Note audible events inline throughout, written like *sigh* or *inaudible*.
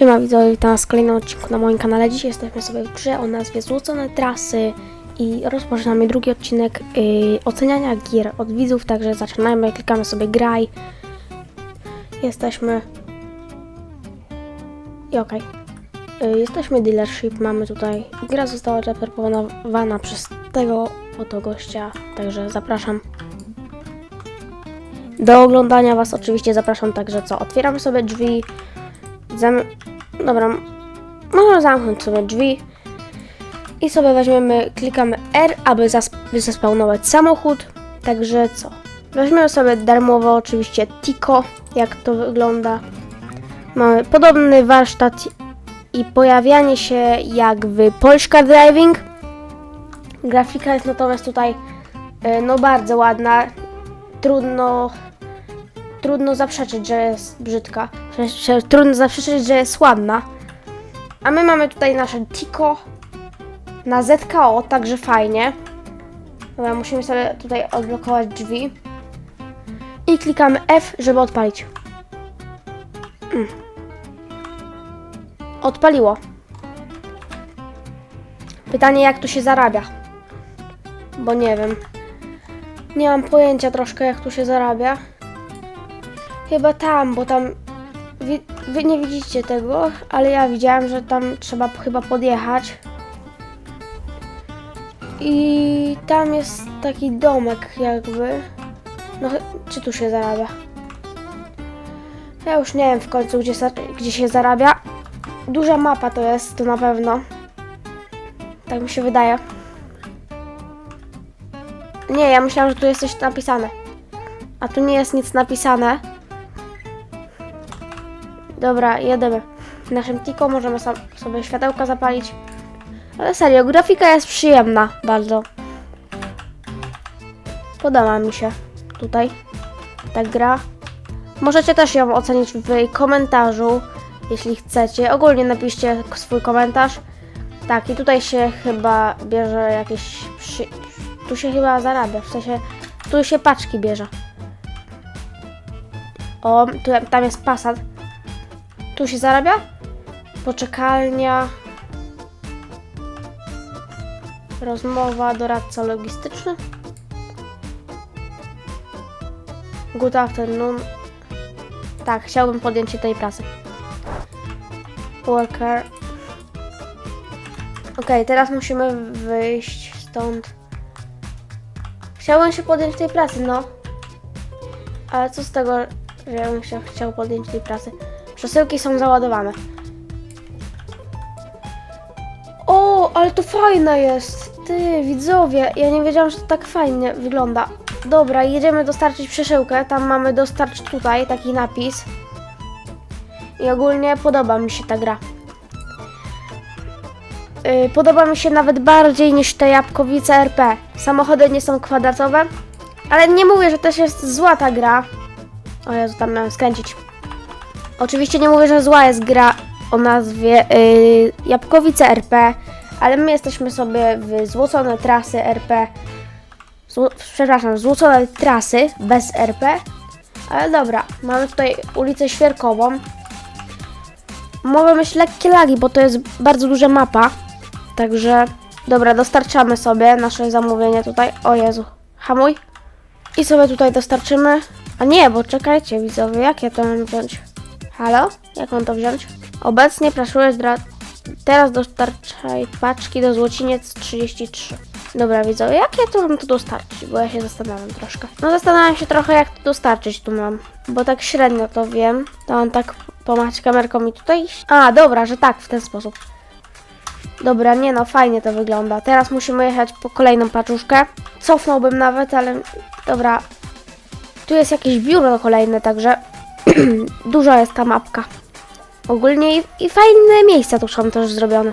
Siema widzowie, witam was w kolejnym odcinku na moim kanale. Dzisiaj jesteśmy sobie w grze o nazwie Złocone Trasy i rozpoczynamy drugi odcinek yy, oceniania gier od widzów, także zaczynamy, klikamy sobie graj. Jesteśmy... I okej. Yy, jesteśmy dealership, mamy tutaj... Gra została zaproponowana przez tego oto gościa, także zapraszam. Do oglądania was oczywiście zapraszam, także co, otwieramy sobie drzwi, Zam... Dobra, możemy zamknąć sobie drzwi i sobie weźmiemy, klikamy R, aby zas- zespawnować samochód. Także co? Weźmiemy sobie darmowo oczywiście Tico, jak to wygląda. Mamy podobny warsztat i pojawianie się jak w Polska Driving. Grafika jest natomiast tutaj e, no bardzo ładna. Trudno trudno zaprzeczyć, że jest brzydka. Trudno zaprzeczyć, że jest ładna. A my mamy tutaj nasze Tico na ZKO, także fajnie. Dobra, musimy sobie tutaj odblokować drzwi. I klikamy F, żeby odpalić. Mm. Odpaliło. Pytanie, jak tu się zarabia. Bo nie wiem. Nie mam pojęcia troszkę, jak tu się zarabia. Chyba tam, bo tam. Wi wy nie widzicie tego, ale ja widziałem, że tam trzeba chyba podjechać. I tam jest taki domek, jakby. No, czy tu się zarabia? Ja już nie wiem w końcu, gdzie, gdzie się zarabia. Duża mapa to jest, to na pewno. Tak mi się wydaje. Nie, ja myślałam, że tu jest coś napisane. A tu nie jest nic napisane. Dobra, jedziemy. W naszym Tico możemy sobie światełka zapalić. Ale serio, grafika jest przyjemna bardzo. Podoba mi się tutaj ta gra. Możecie też ją ocenić w komentarzu, jeśli chcecie. Ogólnie napiszcie swój komentarz. Tak, i tutaj się chyba bierze jakieś... Przy... Tu się chyba zarabia, w sensie tu się paczki bierze. O, tu, tam jest Passat. Tu się zarabia? Poczekalnia. Rozmowa, doradca logistyczny. Good afternoon. Tak, chciałbym podjąć się tej pracy. Worker. Okej, teraz musimy wyjść stąd. Chciałbym się podjąć tej pracy, no. Ale co z tego, że ja bym się chciał podjąć tej pracy? Przesyłki są załadowane. O, ale to fajne jest! Ty, widzowie, ja nie wiedziałam, że to tak fajnie wygląda. Dobra, jedziemy dostarczyć przesyłkę. Tam mamy dostarcz tutaj, taki napis. I ogólnie podoba mi się ta gra. Yy, podoba mi się nawet bardziej niż te jabłkowice RP. Samochody nie są kwadratowe, ale nie mówię, że też jest zła ta gra. O Jezu, tam miałem skręcić. Oczywiście nie mówię, że zła jest gra o nazwie yy, Jabłkowice RP, ale my jesteśmy sobie w złocone trasy RP. Zło, przepraszam, złocone trasy bez RP. Ale dobra, mamy tutaj ulicę Świerkową. Mogą być lekkie lagi, bo to jest bardzo duża mapa. Także, dobra, dostarczamy sobie nasze zamówienie tutaj. O Jezu, hamuj. I sobie tutaj dostarczymy. A nie, bo czekajcie widzowie, jak ja to mam wziąć? Halo? Jak mam to wziąć? Obecnie praszujesz dra... Teraz dostarczaj paczki do złociniec 33. Dobra widzowie, jak ja to mam to dostarczyć? Bo ja się zastanawiam troszkę. No zastanawiam się trochę jak to dostarczyć tu mam. Bo tak średnio to wiem. To mam tak pomachać kamerką i tutaj... A, dobra, że tak, w ten sposób. Dobra, nie no, fajnie to wygląda. Teraz musimy jechać po kolejną paczuszkę. Cofnąłbym nawet, ale... Dobra. Tu jest jakieś biuro kolejne, także... *clears throat* Duża jest ta mapka. Ogólnie i, i fajne miejsca tu są też zrobione.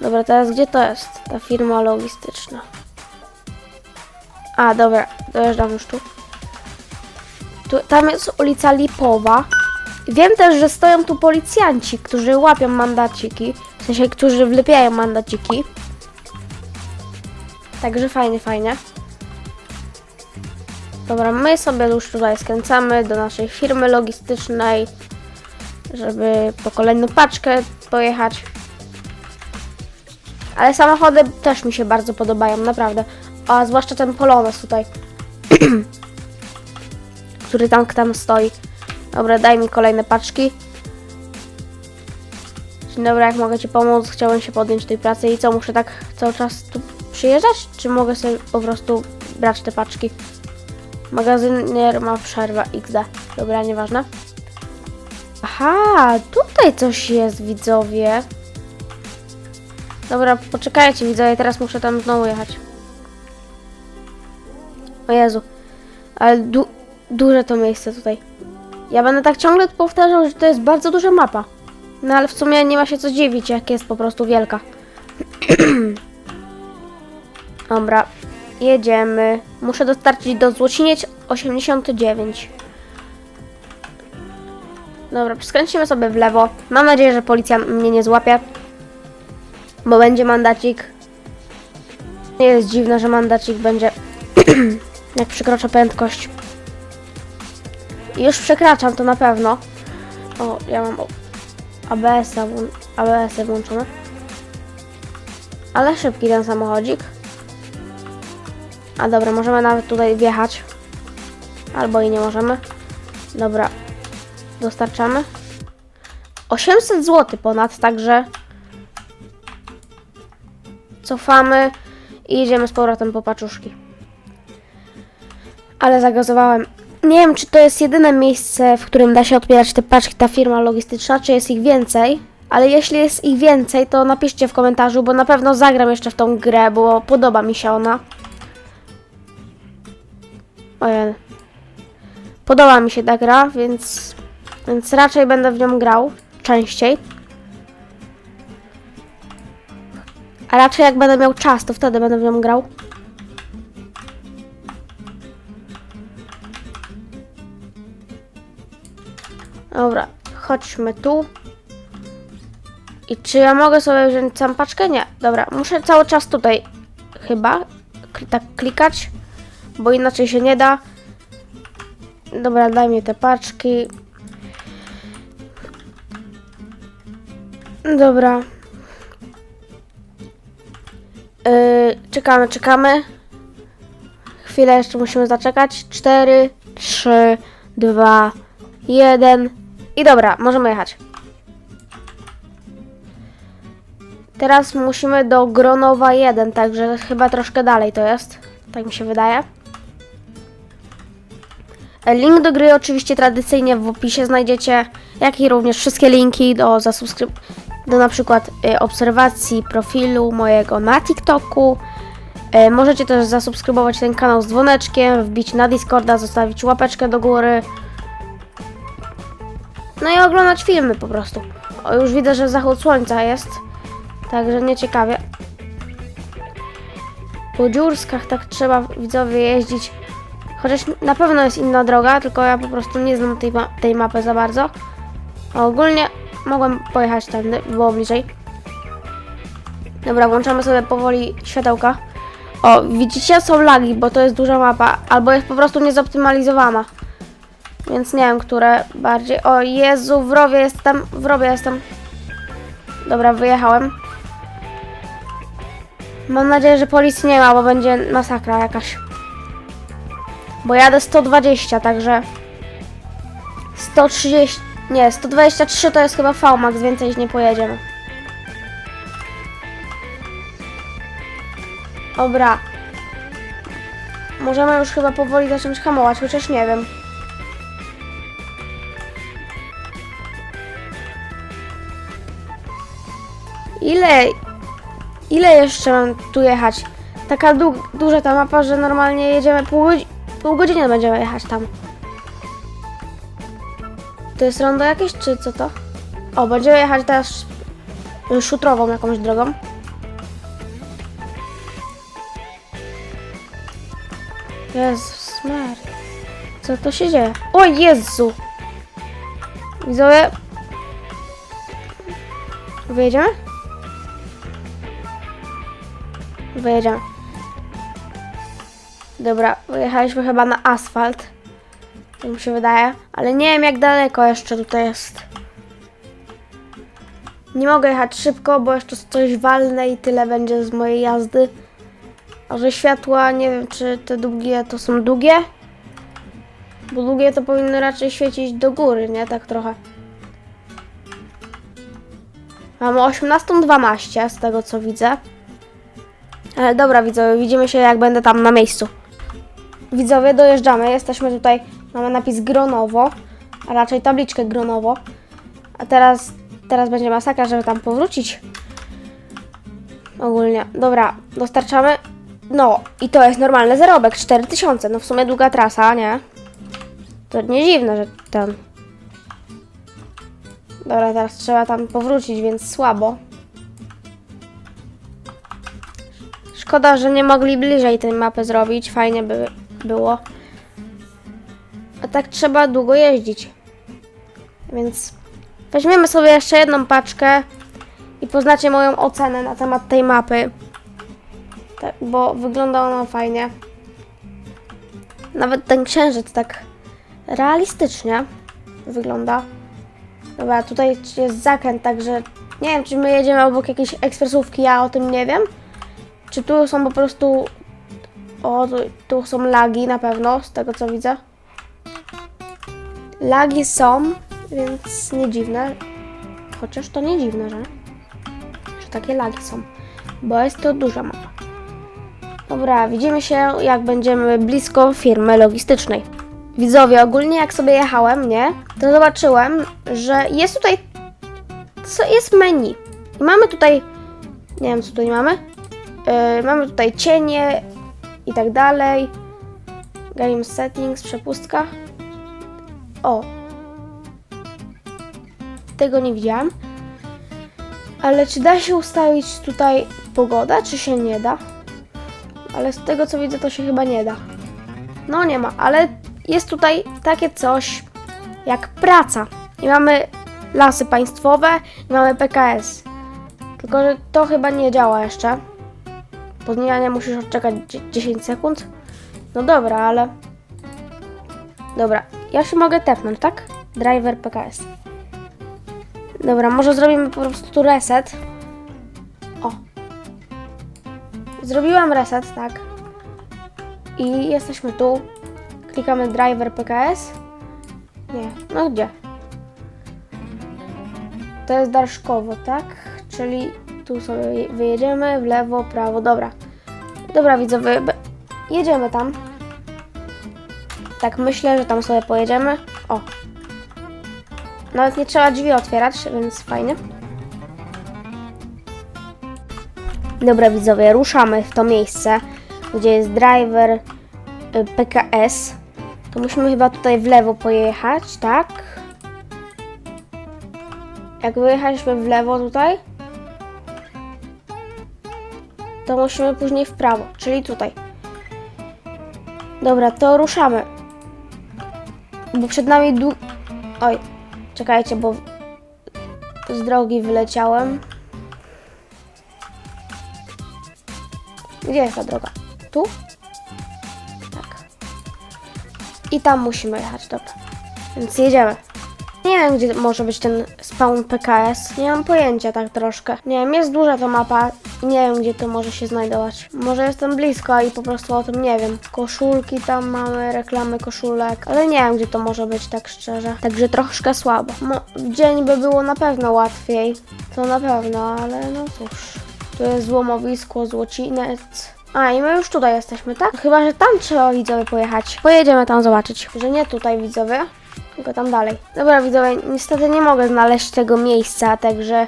Dobra, teraz gdzie to jest ta firma logistyczna? A, dobra, dojeżdżam już tu. tu. Tam jest ulica Lipowa. Wiem też, że stoją tu policjanci, którzy łapią mandaciki. W sensie, którzy wlepiają mandaciki. Także fajnie, fajnie. Dobra, my sobie już tutaj skręcamy do naszej firmy logistycznej. żeby po kolejną paczkę pojechać. Ale samochody też mi się bardzo podobają, naprawdę. A zwłaszcza ten Polones tutaj. *clears throat* który tam, tam stoi. Dobra, daj mi kolejne paczki. Dzień dobry, jak mogę Ci pomóc? Chciałem się podjąć tej pracy i co, muszę tak cały czas tu przyjeżdżać? Czy mogę sobie po prostu brać te paczki? Magazynier ma przerwę XD. Dobra, nieważne. Aha, tutaj coś jest, widzowie. Dobra, poczekajcie, widzowie, teraz muszę tam znowu jechać. O Jezu, ale du duże to miejsce tutaj. Ja będę tak ciągle powtarzał, że to jest bardzo duża mapa. No ale w sumie nie ma się co dziwić, jak jest po prostu wielka. *clears throat* Dobra, jedziemy. Muszę dostarczyć do Złociniec 89. Dobra, skręcimy sobie w lewo. Mam nadzieję, że policja mnie nie złapie. Bo będzie mandacik. Nie jest dziwne, że mandacik będzie *clears throat* jak przekroczę prędkość. Już przekraczam to na pewno. O, ja mam ABS-a ABS-y włączone. Ale szybki ten samochodzik. A dobra, możemy nawet tutaj wjechać. Albo i nie możemy. Dobra. Dostarczamy. 800 zł ponad, także cofamy i jedziemy z powrotem po paczuszki. Ale zagazowałem. Nie wiem, czy to jest jedyne miejsce, w którym da się odbierać te paczki, ta firma logistyczna, czy jest ich więcej. Ale jeśli jest ich więcej, to napiszcie w komentarzu, bo na pewno zagram jeszcze w tą grę, bo podoba mi się ona. Podoba mi się ta gra, więc, więc raczej będę w nią grał częściej. A raczej jak będę miał czas, to wtedy będę w nią grał. Dobra, chodźmy tu. I czy ja mogę sobie wziąć całą paczkę? Nie. Dobra, muszę cały czas tutaj chyba tak klikać, bo inaczej się nie da. Dobra, daj mi te paczki. Dobra. Yy, czekamy, czekamy. Chwilę jeszcze musimy zaczekać. 4, 3, 2, 1. I dobra, możemy jechać. Teraz musimy do Gronowa 1, także chyba troszkę dalej to jest. Tak mi się wydaje. Link do gry oczywiście tradycyjnie w opisie znajdziecie, jak i również wszystkie linki do zasubskryb... do na przykład y, obserwacji profilu mojego na TikToku. Y, możecie też zasubskrybować ten kanał z dzwoneczkiem, wbić na Discorda, zostawić łapeczkę do góry. No i oglądać filmy po prostu. O, już widzę, że zachód słońca jest, także nieciekawie. Po dziurskach tak trzeba widzowie jeździć. Chociaż na pewno jest inna droga, tylko ja po prostu nie znam tej, ma- tej mapy za bardzo. A ogólnie mogłem pojechać tędy, było bliżej. Dobra, włączamy sobie powoli światełka. O, widzicie, są lagi, bo to jest duża mapa, albo jest po prostu niezoptymalizowana. Więc nie wiem, które bardziej. O Jezu, w jestem, w jestem. Dobra, wyjechałem. Mam nadzieję, że policji nie ma, bo będzie masakra jakaś. Bo jadę 120, także 130, nie, 123 to jest chyba VMAX, więcej nie pojedziemy. Dobra. Możemy już chyba powoli zacząć hamować, chociaż nie wiem. Ile, ile jeszcze mam tu jechać? Taka du duża ta mapa, że normalnie jedziemy pół, pół godziny będziemy jechać tam. To jest rondo jakieś, czy co to? O, będziemy jechać teraz szutrową jakąś drogą. Jezus Mary. Co to się dzieje? O Jezu! Widzowie. Wyjedziemy? Wyjedziemy. Dobra, wyjechaliśmy chyba na asfalt. Tak mi się wydaje. Ale nie wiem jak daleko jeszcze tutaj jest. Nie mogę jechać szybko, bo jeszcze coś walnę i tyle będzie z mojej jazdy. A że światła, nie wiem czy te długie to są długie. Bo długie to powinny raczej świecić do góry, nie? Tak trochę. Mamy 18.12 z tego co widzę. Ale dobra widzowie, widzimy się jak będę tam na miejscu. Widzowie, dojeżdżamy, jesteśmy tutaj, mamy napis Gronowo, a raczej tabliczkę Gronowo. A teraz, teraz będzie masakra, żeby tam powrócić. Ogólnie, dobra, dostarczamy. No, i to jest normalny zarobek, 4000, no w sumie długa trasa, nie? To nie dziwne, że ten... Dobra, teraz trzeba tam powrócić, więc słabo. Szkoda, że nie mogli bliżej tej mapy zrobić. Fajnie by było. A tak trzeba długo jeździć. Więc weźmiemy sobie jeszcze jedną paczkę i poznacie moją ocenę na temat tej mapy. Tak, bo wygląda ona fajnie. Nawet ten księżyc tak realistycznie wygląda. Dobra, tutaj jest zakręt, także nie wiem, czy my jedziemy obok jakiejś ekspresówki, ja o tym nie wiem. Czy tu są po prostu... O, tu, tu są lagi na pewno, z tego co widzę. Lagi są, więc nie dziwne. Chociaż to nie dziwne, że, że takie lagi są. Bo jest to duża mapa. Dobra, widzimy się jak będziemy blisko firmy logistycznej. Widzowie, ogólnie jak sobie jechałem, nie? To zobaczyłem, że jest tutaj... Co jest menu. I mamy tutaj... Nie wiem co tutaj mamy. Yy, mamy tutaj cienie i tak dalej. Game settings, przepustka. O. Tego nie widziałam. Ale czy da się ustawić tutaj pogoda, czy się nie da? Ale z tego co widzę, to się chyba nie da. No nie ma, ale jest tutaj takie coś jak praca. I mamy lasy państwowe i mamy PKS. Tylko, że to chyba nie działa jeszcze. Po zmianie musisz odczekać dzie- 10 sekund. No dobra, ale... Dobra, ja się mogę tepnąć, tak? Driver PKS. Dobra, może zrobimy po prostu tu reset. O. Zrobiłam reset, tak. I jesteśmy tu. Klikamy driver PKS. Nie, no gdzie? To jest Darszkowo, tak? Czyli tu sobie wyjedziemy w lewo, prawo, dobra. Dobra, widzowie, jedziemy tam. Tak myślę, że tam sobie pojedziemy. O. Nawet nie trzeba drzwi otwierać, więc fajnie. Dobra, widzowie, ruszamy w to miejsce, gdzie jest driver y, PKS. To musimy chyba tutaj w lewo pojechać, tak? Jak wyjechaliśmy w lewo tutaj, to musimy później w prawo, czyli tutaj. Dobra, to ruszamy. Bo przed nami dłu... Oj, czekajcie, bo z drogi wyleciałem. Gdzie jest ta droga? Tu? Tak. I tam musimy jechać, dobra. Więc jedziemy. Nie wiem, gdzie może być ten spawn PKS. Nie mam pojęcia tak troszkę. Nie wiem, jest duża ta mapa. Nie wiem, gdzie to może się znajdować. Może jestem blisko i po prostu o tym nie wiem. Koszulki tam mamy, reklamy koszulek, ale nie wiem, gdzie to może być, tak szczerze. Także troszkę słabo. Mo- w dzień by było na pewno łatwiej. To na pewno, ale no cóż. Tu jest złomowisko, złocinec. A, i my już tutaj jesteśmy, tak? Chyba, że tam trzeba widzowie pojechać. Pojedziemy tam zobaczyć. Że nie tutaj widzowie, tylko tam dalej. Dobra widzowie, niestety nie mogę znaleźć tego miejsca, także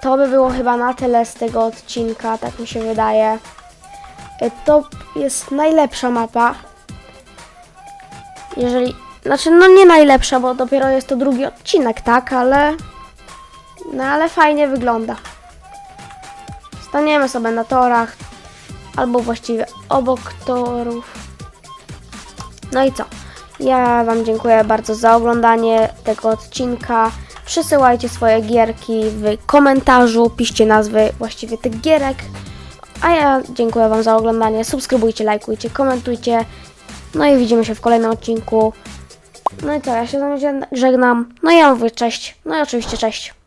to by było chyba na tyle z tego odcinka, tak mi się wydaje. Y, To jest najlepsza mapa. Jeżeli, znaczy no nie najlepsza, bo dopiero jest to drugi odcinek, tak, ale no ale fajnie wygląda. Staniemy sobie na torach, albo właściwie obok torów. No i co? Ja Wam dziękuję bardzo za oglądanie tego odcinka. Przysyłajcie swoje gierki w komentarzu, piszcie nazwy właściwie tych gierek. A ja dziękuję Wam za oglądanie. Subskrybujcie, lajkujcie, komentujcie. No i widzimy się w kolejnym odcinku. No i co, ja się z wami żegnam. No i ja mówię cześć. No i oczywiście cześć.